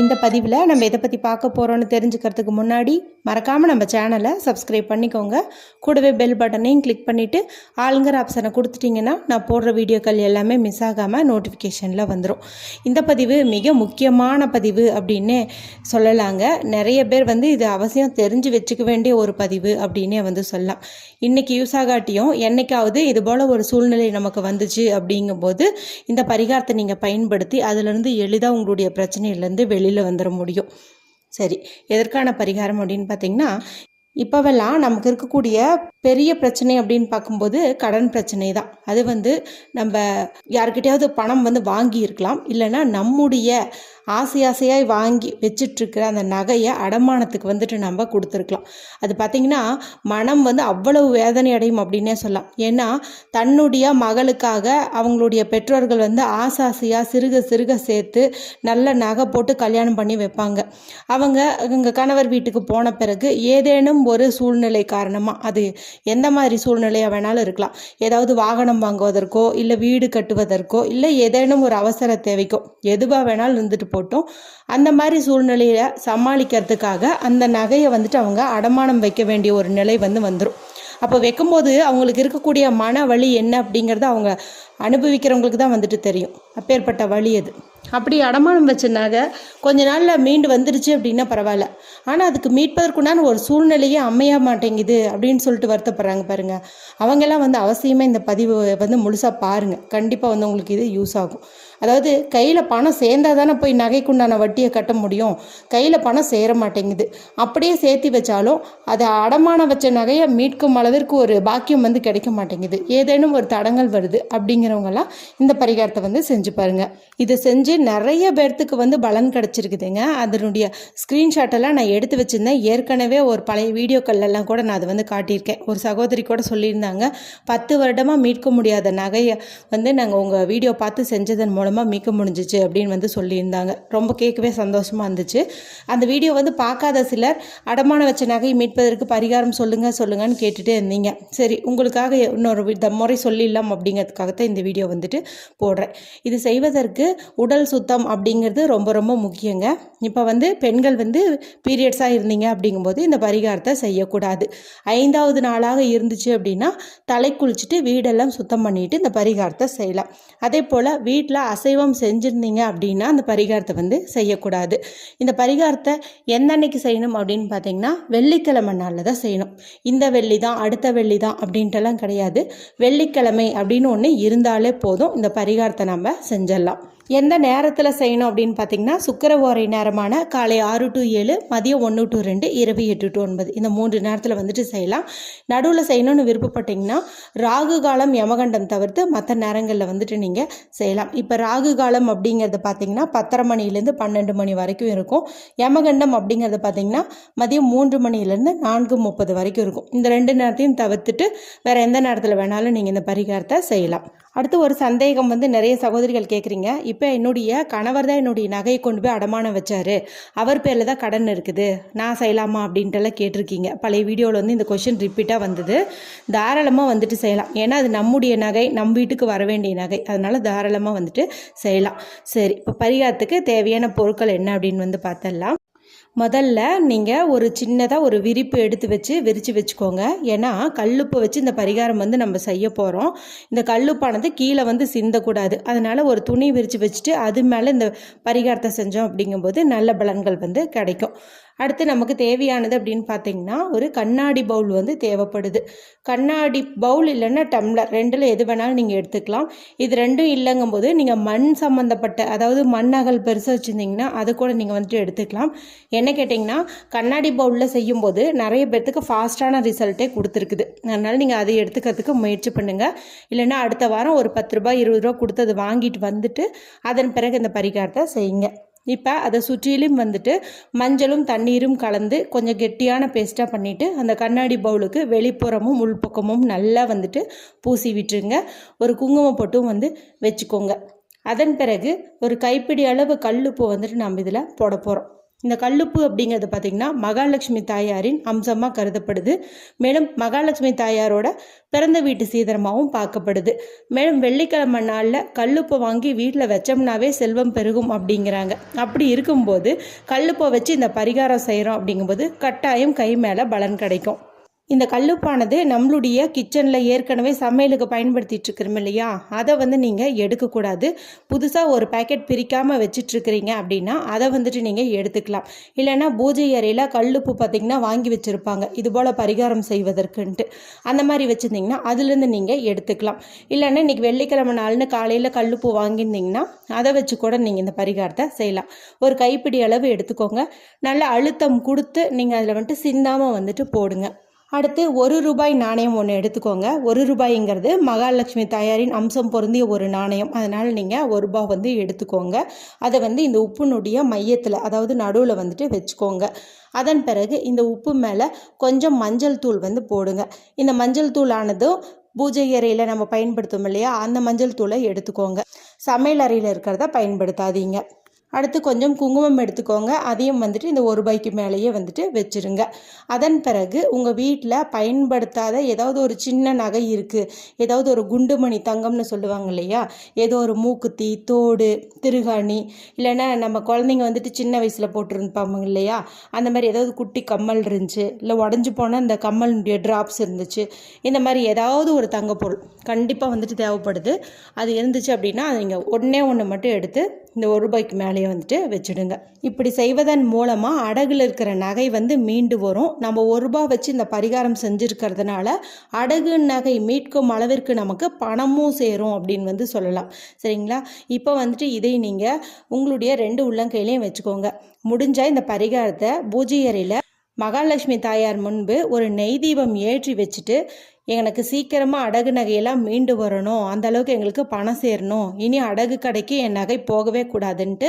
இந்த பதிவில் நம்ம எதை பற்றி பார்க்க போகிறோன்னு தெரிஞ்சுக்கிறதுக்கு முன்னாடி மறக்காமல் நம்ம சேனலை சப்ஸ்கிரைப் பண்ணிக்கோங்க. கூடவே பெல் பட்டனையும் கிளிக் பண்ணிவிட்டு ஆளுங்கிற ஆப்ஷனை கொடுத்துட்டிங்கன்னா நான் போடுற வீடியோக்கள் எல்லாமே மிஸ் ஆகாமல் நோட்டிஃபிகேஷனில் வந்துடும் இந்த பதிவு மிக முக்கியமான பதிவு அப்படின்னே சொல்லலாங்க. நிறைய பேர் வந்து இது அவசியம் தெரிஞ்சு வச்சுக்க வேண்டிய ஒரு பதிவு அப்படின்னே வந்து சொல்லலாம். இன்றைக்கி யூஸ் ஆகாட்டியும் என்னைக்காவது இது போல் ஒரு சூழ்நிலை நமக்கு வந்துச்சு அப்படிங்கும்போது இந்த பரிகாரத்தை நீங்கள் பயன்படுத்தி அதிலிருந்து எளிதாக உங்களுடைய பிரச்சனையிலேருந்து வெளியில் வந்துட முடியும். சரி எதற்கான பரிகாரம் அப்படின்னு பார்த்தீங்கன்னா இப்போவெல்லாம் நமக்கு இருக்கக்கூடிய பெரிய பிரச்சனை அப்படின்னு பார்க்கும்போது கடன் பிரச்சனை தான் அது வந்து நம்ம யாருக்கிட்டையாவது பணம் வந்து வாங்கியிருக்கலாம் இல்லைன்னா நம்முடைய ஆசை ஆசையாய் வாங்கி வச்சிட்ருக்கிற அந்த நகையை அடமானத்துக்கு வந்துட்டு நம்ம கொடுத்துருக்கலாம். அது பார்த்திங்கன்னா மனம் வந்து அவ்வளவு வேதனை அடையும் அப்படின்னே சொல்லலாம். ஏன்னா தன்னுடைய மகளுக்காக அவங்களுடைய பெற்றோர்கள் வந்து ஆசை ஆசையாக சிறுக சிறுக சேர்த்து நல்ல நகை போட்டு கல்யாணம் பண்ணி வைப்பாங்க. அவங்க எங்கள் கணவர் வீட்டுக்கு போன பிறகு ஏதேனும் ஒரு சூழ்நிலை காரணமாக அது எந்த மாதிரி சூழ்நிலையாக வேணாலும் இருக்கலாம். ஏதாவது வாகனம் வாங்குவதற்கோ இல்லை வீடு கட்டுவதற்கோ இல்லை ஏதேனும் ஒரு அவசர தேவைக்கோ எதுவாக வேணாலும் இருந்துட்டு போட்டோம். அந்த மாதிரி சூழ்நிலையில சமாளிக்கிறதுக்காக அந்த நகையை வந்துட்டு அவங்க அடமானம் வைக்க வேண்டிய ஒரு நிலை வந்து வந்துடும் அப்போ வைக்கும்போது அவங்களுக்கு இருக்கக்கூடிய மன வலி என்ன அப்படிங்கிறத அவங்க அனுபவிக்கிறவங்களுக்கு தான் வந்துட்டு தெரியும். அப்பேற்பட்ட வழி அது. அப்படி அடமானம் வச்ச நகை கொஞ்ச நாளில் மீண்டு வந்துடுச்சு அப்படின்னா பரவாயில்ல. ஆனால் அதுக்கு மீட்பதற்குண்டான ஒரு சூழ்நிலையே அமைய மாட்டேங்குது அப்படின்னு சொல்லிட்டு வருத்தப்படுறாங்க பாருங்கள் அவங்கெல்லாம் வந்து அவசியமாக இந்த பதிவு வந்து முழுசாக பாருங்கள் கண்டிப்பாக வந்து உங்களுக்கு இது யூஸ் ஆகும். அதாவது கையில் பணம் சேர்ந்தா தானே போய் நகைக்குண்டான வட்டியை கட்ட முடியும். கையில் பணம் சேர மாட்டேங்குது. அப்படியே சேர்த்து வச்சாலும் அதை அடமானம் வச்ச நகையை மீட்கும் அளவிற்கு ஒரு பாக்கியம் வந்து கிடைக்க மாட்டேங்குது. ஏதேனும் ஒரு தடங்கள் வருது அப்படிங்கிறவங்கெல்லாம் இந்த பரிகாரத்தை வந்து செஞ்சு பாருங்கள் இதை செஞ்சு நிறைய பேர்த்துக்கு வந்து பலன் கிடச்சிருக்குதுங்க. அதனுடைய ஸ்க்ரீன்ஷாட்டெல்லாம் நான் எடுத்து வச்சுருந்தேன். ஏற்கனவே ஒரு பழைய வீடியோக்கள்லாம் கூட நான் அதை வந்து காட்டியிருக்கேன். ஒரு சகோதரி கூட சொல்லியிருந்தாங்க பத்து வருடமாக மீட்க முடியாத நகையை வந்து நாங்கள் உங்கள் வீடியோ பார்த்து செஞ்சதன் மூலமாக மீட்க முடிஞ்சிச்சு அப்படின்னு வந்து சொல்லியிருந்தாங்க. ரொம்ப கேட்கவே சந்தோஷமாக இருந்துச்சு. அந்த வீடியோ வந்து பார்க்காத சிலர் அடமான வச்ச நகையை மீட்பதற்கு பரிகாரம் சொல்லுங்கள் சொல்லுங்கன்னு கேட்டுகிட்டே இருந்தீங்க. சரி உங்களுக்காக இன்னொரு முறை சொல்லிடலாம் அப்படிங்கிறதுக்காகத்தான் இந்த வீடியோ வந்துட்டு போடுறேன். இது செய்வதற்கு உடல் சுத்தம் அப்படிங்கிறது ரொம்ப ரொம்ப முக்கியங்க. இப்போ வந்து பெண்கள் வந்து பீரியட்ஸாக இருந்தீங்க அப்படிங்கும்போது இந்த பரிகாரத்தை செய்யக்கூடாது. ஐந்தாவது நாளாக இருந்துச்சு அப்படின்னா தலை குளிச்சுட்டு வீடெல்லாம் சுத்தம் பண்ணிட்டு இந்த பரிகாரத்தை செய்யலாம். அதே போல் வீட்டில் அசைவம் செஞ்சுருந்தீங்க அப்படின்னா அந்த பரிகாரத்தை வந்து செய்யக்கூடாது. இந்த பரிகாரத்தை எந்தன்னைக்கு செய்யணும் அப்படின்னு பார்த்தீங்கன்னா வெள்ளிக்கிழமை நாளில் தான் செய்யணும். இந்த வெள்ளி தான் அடுத்த வெள்ளி தான் அப்படின்ட்டுலாம் கிடையாது. வெள்ளிக்கிழமை அப்படின்னு ஒன்று இருந்தால் போதும். இந்த பரிகாரத்தை நம்ம செஞ்சிடலாம். எந்த நேரத்தில் செய்யணும் அப்படின்னு பார்த்தீங்கன்னா சுக்கரவாரை நேரமான காலை ஆறு டு ஏழு மதியம் ஒன்று டு ரெண்டு இரவு எட்டு டு ஒன்பது. இந்த மூன்று நேரத்தில் வந்துட்டு செய்யலாம். நடுவில் செய்யணும்னு விருப்பப்பட்டீங்கன்னா ராகு காலம் யமகண்டம் தவிர்த்து மற்ற நேரங்களில் வந்துட்டு நீங்கள் செய்யலாம். இப்போ ராகு காலம் அப்படிங்கிறது பார்த்தீங்கன்னா பத்தரை மணிலேருந்து பன்னெண்டு மணி வரைக்கும் இருக்கும். யமகண்டம் அப்படிங்கிறது பார்த்தீங்கன்னா மதியம் மூன்று மணிலேருந்து நான்கு முப்பது வரைக்கும் இருக்கும். இந்த ரெண்டு நேரத்தையும் தவிர்த்துட்டு வேறு எந்த நேரத்தில் வேணாலும் நீங்கள் இந்த பரிகாரத்தை செய்யலாம். அடுத்து ஒரு சந்தேகம் வந்து நிறைய சகோதரிகள் கேட்குறீங்க இப்போ இப்போ என்னுடைய கணவர் தான் என்னுடைய நகையை கொண்டு போய் அடமானம் வச்சாரு. அவர் பேரில் தான் கடன் இருக்குது. நான் செய்யலாமா அப்படின்ட்டுலாம் கேட்டிருக்கீங்க. பழைய வீடியோவில் வந்து இந்த கொஷின் ரிப்பீட்டாக வந்தது. தாராளமாக வந்துட்டு செய்யலாம். ஏன்னா அது நம்முடைய நகை நம் வீட்டுக்கு வர வேண்டிய நகை. அதனால் தாராளமாக வந்துட்டு செய்யலாம். சரி இப்போ பரிகாரத்துக்கு தேவையான பொருட்கள் என்ன அப்படின்னு வந்து பார்த்தரலாம் முதல்ல நீங்கள் ஒரு சின்னதாக ஒரு விரிப்பு எடுத்து வச்சு விரித்து வச்சுக்கோங்க. ஏன்னா கல்லுப்பை வச்சு இந்த பரிகாரம் வந்து நம்ம செய்ய போகிறோம் இந்த கல்லுப்பானது கீழே வந்து சிந்தக்கூடாது. அதனால் ஒரு துணி விரித்து வச்சுட்டு அது மேலே இந்த பரிகாரத்தை செஞ்சோம் அப்படிங்கும்போது நல்ல பலன்கள் வந்து கிடைக்கும். அடுத்து நமக்கு தேவையானது அப்படின்னு பார்த்தீங்கன்னா ஒரு கண்ணாடி பவுல் வந்து தேவைப்படுது. கண்ணாடி பவுல் இல்லைன்னா டம்ளர் ரெண்டில் எது வேணாலும் நீங்கள் எடுத்துக்கலாம். இது ரெண்டும் இல்லைங்கும்போது நீங்கள் மண் சம்மந்தப்பட்ட அதாவது மண் அகல் பெருசாக வச்சுருந்தீங்கன்னா அது கூட நீங்கள் வந்துட்டு எடுத்துக்கலாம். என்ன கேட்டிங்கன்னா கண்ணாடி பவுலில் செய்யும்போது நிறைய பேர்த்துக்கு ஃபாஸ்ட்டான ரிசல்ட்டே கொடுத்துருக்குது. அதனால் நீங்கள் அதை எடுத்துக்கிறதுக்கு முயற்சி பண்ணுங்கள் இல்லைன்னா அடுத்த வாரம் ஒரு பத்து ரூபாய் இருபது ரூபா கொடுத்து அதை வாங்கிட்டு வந்துட்டு அதன் பிறகு இந்த பரிகாரத்தை செய்யுங்க. இப்போ அதை சுற்றிலும் வந்துட்டு மஞ்சளும் தண்ணீரும் கலந்து கொஞ்சம் கெட்டியான பேஸ்ட்டாக பண்ணிவிட்டு அந்த கண்ணாடி பவுலுக்கு வெளிப்புறமும் உள்பக்கமும் நல்லா வந்துட்டு பூசி விட்டுருங்க. ஒரு குங்குமம் போட்டும் வந்து வச்சுக்கோங்க. அதன் பிறகு ஒரு கைப்பிடி அளவு கல்லுப்பு வந்துட்டு நம்ம இதில் போட போகிறோம் இந்த கல்லுப்பு அப்படிங்கிறது பார்த்திங்கன்னா மகாலட்சுமி தாயாரின் அம்சமாக கருதப்படுது. மேலும் மகாலட்சுமி தாயாரோட பிறந்த வீட்டு சீதனமாகவும் பார்க்கப்படுது. மேலும் வெள்ளிக்கிழமை நாளில் கல்லுப்பை வாங்கி வீட்டில் வச்சோம்னாவே செல்வம் பெருகும் அப்படிங்கிறாங்க. அப்படி இருக்கும்போது கல்லுப்பை வச்சு இந்த பரிகாரம் செய்கிறோம் அப்படிங்கும்போது கட்டாயம் கை மேலே பலன் கிடைக்கும். இந்த கல்லுப்பானது நம்மளுடைய கிச்சனில் ஏற்கனவே சமையலுக்கு பயன்படுத்திட்டு இருக்கிறோம் இல்லையா? அதை வந்து நீங்கள் எடுக்கக்கூடாது. புதுசாக ஒரு பேக்கெட் பிரிக்காமல் வச்சிட்ருக்கிறீங்க அப்படின்னா அதை வந்துட்டு நீங்கள் எடுத்துக்கலாம். இல்லைன்னா பூஜை அறையில் கல்லுப்பு பார்த்திங்கன்னா வாங்கி வச்சுருப்பாங்க. இது போல் பரிகாரம் செய்வதற்குன்ட்டு. அந்த மாதிரி வச்சுருந்திங்கன்னா அதுலேருந்து நீங்கள் எடுத்துக்கலாம். இல்லைன்னா இன்றைக்கி வெள்ளிக்கிழமை நாள்னு காலையில் கல்லுப்பு வாங்கியிருந்தீங்கன்னா அதை வச்சு கூட நீங்கள் இந்த பரிகாரத்தை செய்யலாம். ஒரு கைப்பிடி அளவு எடுத்துக்கோங்க. நல்ல அழுத்தம் கொடுத்து நீங்கள் அதில் வந்துட்டு சிந்தாமல் வந்துட்டு போடுங்க. அடுத்து ஒரு ரூபாய் நாணயம் ஒன்று எடுத்துக்கோங்க. ஒரு ரூபாய்ங்கிறது மகாலட்சுமி தாயாரின் அம்சம் பொருந்திய ஒரு நாணயம். அதனால் நீங்கள் ஒரு ரூபாய் வந்து எடுத்துக்கோங்க. அதை வந்து இந்த உப்புனுடைய மையத்தில் அதாவது நடுவில் வந்துட்டு வச்சுக்கோங்க. அதன் பிறகு இந்த உப்பு மேலே கொஞ்சம் மஞ்சள் தூள் வந்து போடுங்க. இந்த மஞ்சள் தூள் ஆனதும் பூஜை அறையில் நம்ம பயன்படுத்தும் இல்லையா? அந்த மஞ்சள் தூளை எடுத்துக்கோங்க. சமையல் அறையில் இருக்கிறத பயன்படுத்தாதீங்க. அடுத்து கொஞ்சம் குங்குமம் எடுத்துக்கோங்க. அதையும் வந்துட்டு இந்த ஒரு ரூபாய்க்கு மேலேயே வந்துட்டு வச்சுருங்க. அதன் பிறகு உங்கள் வீட்டில் பயன்படுத்தாத ஏதாவது ஒரு சின்ன நகை இருக்குது ஏதாவது ஒரு குண்டுமணி தங்கம்னு சொல்லுவாங்க இல்லையா? ஏதோ ஒரு மூக்குத்தி தோடு திருகாணி இல்லைன்னா நம்ம குழந்தைங்க வந்துட்டு சின்ன வயசில் போட்டிருப்பாங்க இல்லையா? அந்த மாதிரி ஏதாவது குட்டி கம்மல் இருந்துச்சு. இல்லை உடஞ்சி போனால் இந்த கம்மலுடைய ட்ராப்ஸ் இருந்துச்சு. இந்த மாதிரி ஏதாவது ஒரு தங்கப்பொருள் கண்டிப்பாக வந்துட்டு தேவைப்படுது. அது இருந்துச்சு அப்படின்னா அதை நீங்கள் ஒன்றே ஒன்று மட்டும் எடுத்து இந்த ஒரு ரூபாய்க்கு மேலேயே வந்துட்டு வச்சுடுங்க. இப்படி செய்வதன் மூலமாக அடகுல இருக்கிற நகை வந்து மீண்டு வரும். நம்ம ஒரு ரூபாய் வச்சு இந்த பரிகாரம் செஞ்சுருக்கிறதுனால அடகு நகை மீட்கும் அளவிற்கு நமக்கு பணமும் சேரும் அப்படின்னு வந்து சொல்லலாம். சரிங்களா? இப்போ வந்துட்டு இதை நீங்கள் உங்களுடைய ரெண்டு உள்ளங்கையிலையும் வச்சுக்கோங்க. முடிஞ்சால் இந்த பரிகாரத்தை பூஜை அறையில் மகாலட்சுமி தாயார் முன்பு ஒரு நெய் தீபம் ஏற்றி வச்சுட்டு எனக்கு சீக்கிரமாக அடகு நகையெல்லாம் மீண்டு வரணும். அந்த அளவுக்கு எங்களுக்கு பணம் சேரணும். இனி அடகு கடைக்கு என் நகை போகவே கூடாதுன்ட்டு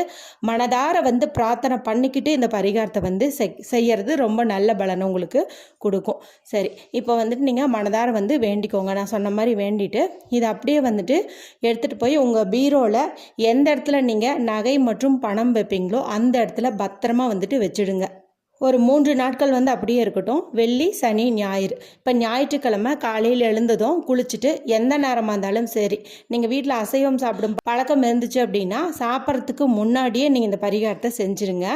மனதார வந்து பிரார்த்தனை பண்ணிக்கிட்டு இந்த பரிகாரத்தை வந்து செய்யறது ரொம்ப நல்ல பலன் உங்களுக்கு கொடுக்கும். சரி இப்போ வந்துட்டு நீங்கள் மனதார வந்து வேண்டிக்கோங்க. நான் சொன்ன மாதிரி வேண்டிட்டு இதை அப்படியே வந்துட்டு எடுத்துகிட்டு போய் உங்கள் பீரோவில் எந்த இடத்துல நீங்கள் நகை மற்றும் பணம் வைப்பீங்களோ அந்த இடத்துல பத்திரமா வந்துட்டு வச்சுடுங்க. ஒரு மூன்று நாட்கள் வந்து அப்படியே இருக்கட்டும். வெள்ளி சனி ஞாயிறு. இப்போ ஞாயிற்றுக்கிழமை காலையில் எழுந்ததும் குளிச்சுட்டு எந்த நேரமாக இருந்தாலும் சரி. நீங்கள் வீட்டில் அசைவம் சாப்பிடும் பழக்கம் இருந்துச்சு அப்படின்னா சாப்பிட்றதுக்கு முன்னாடியே நீங்கள் இந்த பரிகாரத்தை செஞ்சுருங்க.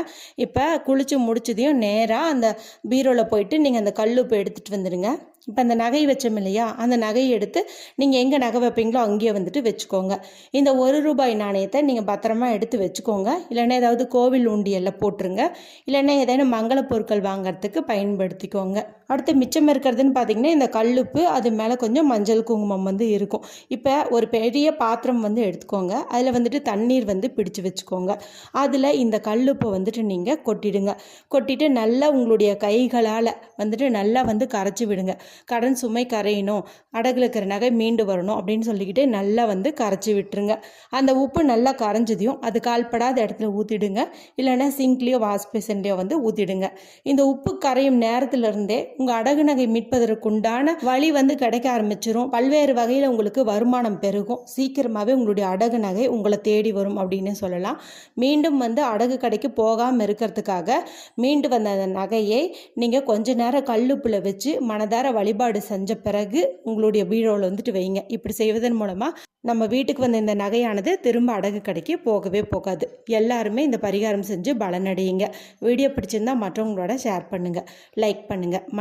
இப்போ குளித்து முடிச்சதையும் நேராக அந்த பீரோவில் போயிட்டு நீங்கள் அந்த கல்லுப்பு எடுத்துகிட்டு வந்துடுங்க இப்போ அந்த நகை வச்சோம் இல்லையா? அந்த நகையை எடுத்து நீங்கள் எங்கே நகை வைப்பீங்களோ அங்கேயே வந்துட்டு வச்சுக்கோங்க. இந்த ஒரு ரூபாய் நாணயத்தை நீங்கள் பத்திரமா எடுத்து வச்சுக்கோங்க. இல்லைன்னா ஏதாவது கோவில் உண்டியலில் போட்டுருங்க. இல்லைன்னா ஏதேனும் மங்கள பொருட்கள் வாங்கிறதுக்கு பயன்படுத்திக்கோங்க. அடுத்து மிச்சம் இருக்கிறதுன்னு பார்த்தீங்கன்னா இந்த கல்லுப்பு அது மேலே கொஞ்சம் மஞ்சள் குங்குமம் வந்து இருக்கும். இப்போ ஒரு பெரிய பாத்திரம் வந்து எடுத்துக்கோங்க. அதில் வந்துட்டு தண்ணீர் வந்து பிடிச்சு வச்சுக்கோங்க. அதில் இந்த கல்லுப்பை வந்துட்டு நீங்கள் கொட்டிடுங்க. கொட்டிட்டு நல்லா உங்களுடைய கைகளால் வந்துட்டு நல்லா வந்து கரைச்சி விடுங்க. கடன் சுமை கரையணும். அடகுல இருக்கிற நகை மீண்டு வரணும் அப்படின்னு சொல்லிக்கிட்டு நல்லா வந்து கரைச்சி விட்டுருங்க. அந்த உப்பு நல்லா கரைஞ்சதையும் அது கால்படாத இடத்துல ஊற்றிடுங்க இல்லைன்னா சிங்க்லேயோ வாஷ் பேசன்லேயோ வந்து ஊற்றிடுங்க இந்த உப்பு கரையும் நேரத்துலேருந்தே உங்கள் அடகு நகை மீட்பதற்குண்டான வழி வந்து கிடைக்க ஆரம்பிச்சிடும் பல்வேறு வகையில் உங்களுக்கு வருமானம் பெருகும். சீக்கிரமாகவே உங்களுடைய அடகு நகை உங்களை தேடி வரும் அப்படின்னு சொல்லலாம். மீண்டும் வந்து அடகு கடைக்கு போகாமல் இருக்கிறதுக்காக மீண்டு வந்த அந்த நகையை நீங்கள் கொஞ்ச நேரம் கல்லுப்பில் வச்சு மனதார வழிபாடு செஞ்ச பிறகு உங்களுடைய பீரோவில் வந்துட்டு வைங்க. இப்படி செய்வதன் மூலமாக நம்ம வீட்டுக்கு வந்த இந்த நகையானது திரும்ப அடகு கடைக்கு போகவே போகாது. எல்லாருமே இந்த பரிகாரம் செஞ்சு பலனடையுங்க. வீடியோ பிடிச்சிருந்தா மற்றவங்களோட ஷேர் பண்ணுங்கள் லைக் பண்ணுங்கள்